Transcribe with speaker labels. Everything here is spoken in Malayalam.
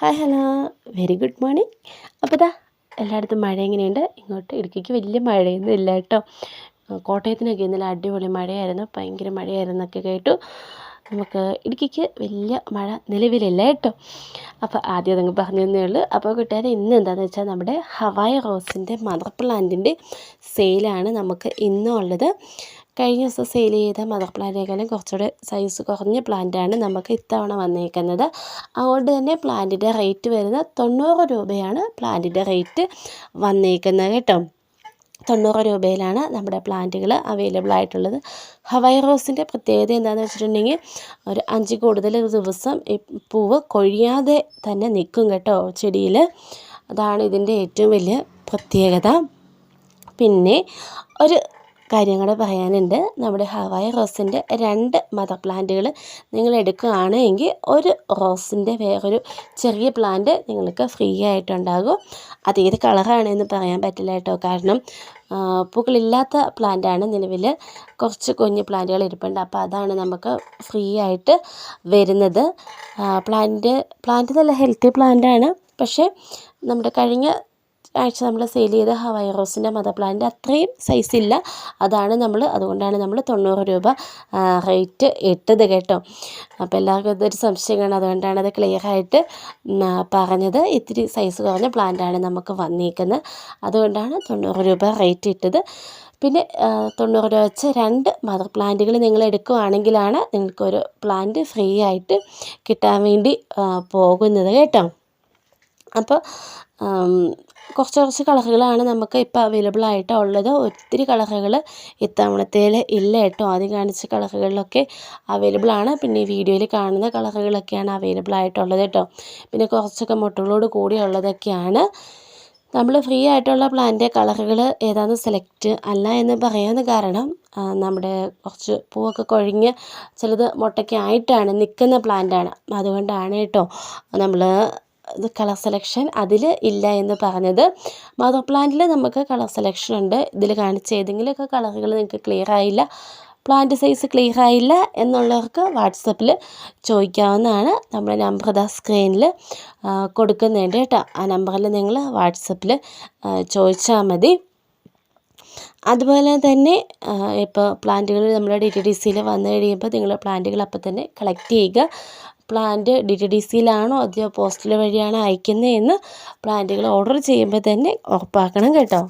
Speaker 1: Hi hello very good morning അപ്പോൾ ഇതാ എല്ലായിടത്തും മഴ എങ്ങനെയുണ്ട് ഇങ്ങോട്ട് ഇടുക്കിക്ക് വലിയ മഴയൊന്നും ഇല്ല കേട്ടോ. കോട്ടയത്തിനൊക്കെ ഇന്നലെ അടിപൊളി മഴയായിരുന്നു. ഭയങ്കര മഴയായിരുന്നൊക്കെ കേട്ടു. നമുക്ക് ഇടുക്കിക്ക് വലിയ മഴ നിലവിലില്ല കേട്ടോ. അപ്പോൾ ആദ്യം അതങ്ങ് പറഞ്ഞു തന്നേ ഉള്ളൂ. അപ്പോൾ കൂട്ടുകാരെ ഇന്ന് എന്താണെന്ന് വെച്ചാൽ നമ്മുടെ ഹവായ് റോസിന്റെ മദർ പ്ലാന്റിന്റെ സെയിലാണ് നമുക്ക് ഇന്നും ഉള്ളത്. കഴിഞ്ഞ ദിവസം സെയിൽ ചെയ്ത മദർ പ്ലാന്റിനേക്കാളും കുറച്ചുകൂടെ സൈസ് കുറഞ്ഞ പ്ലാന്റാണ് നമുക്ക് ഇത്തവണ വന്നേക്കുന്നത്. അതുകൊണ്ട് തന്നെ പ്ലാന്റിന്റെ റേറ്റ് വരുന്നത് തൊണ്ണൂറ് രൂപയാണ് പ്ലാന്റിന്റെ റേറ്റ് വന്നേക്കുന്നത് കേട്ടോ. തൊണ്ണൂറ് രൂപയിലാണ് നമ്മുടെ പ്ലാന്റുകൾ അവൈലബിൾ ആയിട്ടുള്ളത്. ഹവായ് റോസിന്റെ പ്രത്യേകത എന്താണെന്ന് വെച്ചിട്ടുണ്ടെങ്കിൽ ഒരു അഞ്ച് കൂടുതൽ ദിവസം ഈ പൂവ് കൊഴിയാതെ തന്നെ നിൽക്കും കേട്ടോ ചെടിയിൽ. അതാണ് ഇതിന്റെ ഏറ്റവും വലിയ പ്രത്യേകത. പിന്നെ ഒരു കാര്യം കൂടെ പറയാനുണ്ട്. നമ്മുടെ ഹവായ റോസിന്റെ രണ്ട് മദർ പ്ലാന്റുകൾ നിങ്ങൾ എടുക്കുകയാണെങ്കിൽ ഒരു റോസിന്റെ വേറൊരു ചെറിയ പ്ലാന്റ് നിങ്ങൾക്ക് ഫ്രീ ആയിട്ടുണ്ടാകും. അത് ഏത് കളറാണെന്ന് പറയാൻ പറ്റില്ല കേട്ടോ. കാരണം പൂക്കളില്ലാത്ത പ്ലാന്റാണ് നിലവിൽ. കുറച്ച് കുഞ്ഞ് പ്ലാന്റുകൾ ഇരിപ്പുണ്ട്. അപ്പോൾ അതാണ് നമുക്ക് ഫ്രീ ആയിട്ട് വരുന്നത്. പ്ലാന്റ് പ്ലാന്റ് നല്ല ഹെൽത്തി പ്ലാന്റാണ്. പക്ഷേ നമ്മുടെ കഴിഞ്ഞ ആഴ്ച നമ്മൾ സെയിൽ ചെയ്ത ഹവായ് റോസിന്റെ മദർ പ്ലാന്റ് അത്രയും ഇല്ല. അതാണ് നമ്മൾ അതുകൊണ്ടാണ് നമ്മൾ തൊണ്ണൂറ് രൂപ റേറ്റ് ഇട്ടത് കേട്ടോ. അപ്പോൾ എല്ലാവർക്കും ഇതൊരു സംശയം കാണും. അതുകൊണ്ടാണ് അത് ക്ലിയർ ആയിട്ട് പറഞ്ഞത്. ഇത്തിരി സൈസ് കുറഞ്ഞ പ്ലാന്റാണ് നമുക്ക് വന്നിരിക്കുന്നത് അതുകൊണ്ടാണ് തൊണ്ണൂറ് രൂപ റേറ്റ് ഇട്ടത്. പിന്നെ തൊണ്ണൂറ് രൂപ വെച്ച് രണ്ട് മദർ പ്ലാന്റുകൾ നിങ്ങൾ എടുക്കുകയാണെങ്കിലാണ് നിങ്ങൾക്കൊരു പ്ലാന്റ് ഫ്രീ ആയിട്ട് കിട്ടാൻ വേണ്ടി പോകുന്നത് കേട്ടോ. അപ്പോൾ കുറച്ച് കുറച്ച് കളറുകളാണ് നമുക്ക് ഇപ്പോൾ അവൈലബിൾ ആയിട്ട് ഉള്ളത്. ഒത്തിരി കളറുകൾ ഇത്തവണത്തേൽ ഇല്ല കേട്ടോ. ആദ്യം കാണിച്ച കളറുകളിലൊക്കെ അവൈലബിൾ ആണ്. പിന്നെ ഈ വീഡിയോയിൽ കാണുന്ന കളറുകളൊക്കെയാണ് അവൈലബിൾ ആയിട്ടുള്ളത് കേട്ടോ. പിന്നെ കുറച്ചൊക്കെ മുട്ടുകളോട് കൂടിയുള്ളതൊക്കെയാണ് നമ്മൾ ഫ്രീ ആയിട്ടുള്ള പ്ലാന്റ് കളറുകൾ ഏതാണെന്ന് സെലക്ട് അല്ല എന്ന് പറയാൻ കാരണം നമ്മുടെ കുറച്ച് പൂവൊക്കെ കൊഴിഞ്ഞ് ചിലത് മുട്ടയ്ക്ക് ആയിട്ടാണ് നിൽക്കുന്ന പ്ലാന്റാണ് അതുകൊണ്ടാണ് കേട്ടോ നമ്മൾ കളർ സെലക്ഷൻ അതിൽ ഇല്ല എന്ന് പറഞ്ഞത്. മദർ പ്ലാന്റിൽ നമുക്ക് കളർ സെലക്ഷൻ ഉണ്ട്. ഇതിൽ കാണിച്ച ഏതെങ്കിലുമൊക്കെ കളറുകൾ നിങ്ങൾക്ക് ക്ലിയർ ആയില്ല പ്ലാന്റ് സൈസ് ക്ലിയർ ആയില്ല എന്നുള്ളവർക്ക് വാട്സപ്പിൽ ചോദിക്കാവുന്നതാണ്. നമ്മുടെ നമ്പർ ഇതാ സ്ക്രീനിൽ കൊടുക്കുന്നുണ്ട് കേട്ടോ. ആ നമ്പറിൽ നിങ്ങൾ വാട്സപ്പിൽ ചോദിച്ചാൽ മതി. അതുപോലെ തന്നെ ഇപ്പോൾ പ്ലാന്റുകൾ നമ്മുടെ ഡി ടി ഡി സിയിൽ വന്നു കഴിയുമ്പോൾ നിങ്ങൾ പ്ലാന്റുകൾ അപ്പോൾ തന്നെ കളക്ട് ചെയ്യുക. പ്ലാന്റ് ഡി ടി ഡി സിയിലാണോ അതോ പോസ്റ്റൽ വഴിയാണോ അയക്കുന്നത് എന്ന് പ്ലാന്റുകൾ ഓർഡർ ചെയ്യുമ്പോൾ തന്നെ ഉറപ്പാക്കണം കേട്ടോ.